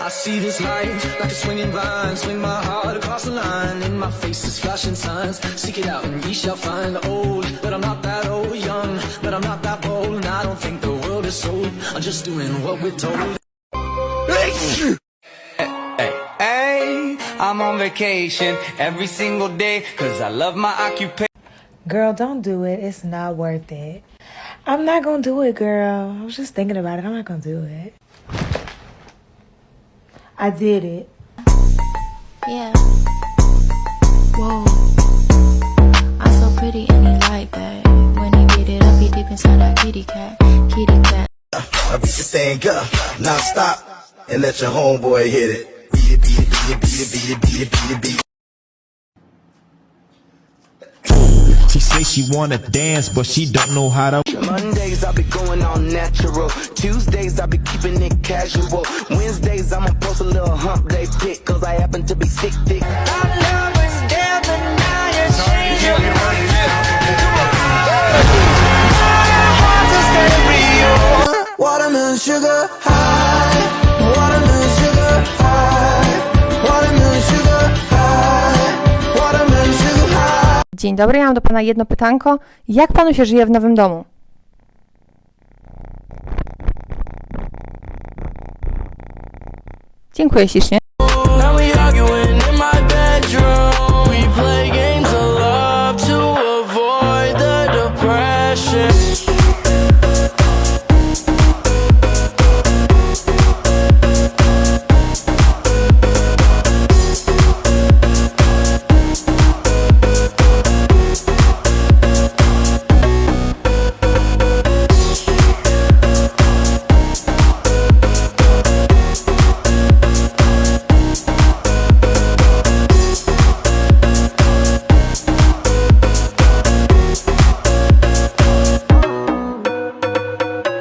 I see this life like a swinging vine, swing my heart across the line. In my face is flashing signs. Seek it out and ye shall find. The old, but I'm not that old. Young, but I'm not that bold. And I don't think the world is sold. I'm just doing what we're told. Hey, hey, I'm on vacation every single day cause I love my occupation. Girl, don't do it. It's not worth it. I'm not gonna do it, girl. I was just thinking about it. I'm not gonna do it. I did it. Yeah. Whoa. I'm so pretty and he like that. When he get it up, he deep inside that kitty cat. Kitty cat. I beat the thing up, now stop, and let your homeboy hit it. Beat it, beat it, beat it, beat it, beat it, beat it, beat it, beat it. She say she wanna dance, but she don't know how to. Mondays I be going all natural. Tuesdays I be keeping it casual. Wednesdays I'ma post a little hump day pic cause I happen to be sick thick. Watermelon sugar high, watermelon sugar high, watermelon sugar high, watermelon sugar high. Dzień dobry, ja mam do Pana jedno pytanko. Jak Panu się żyje w nowym domu? Dziękuję ślicznie.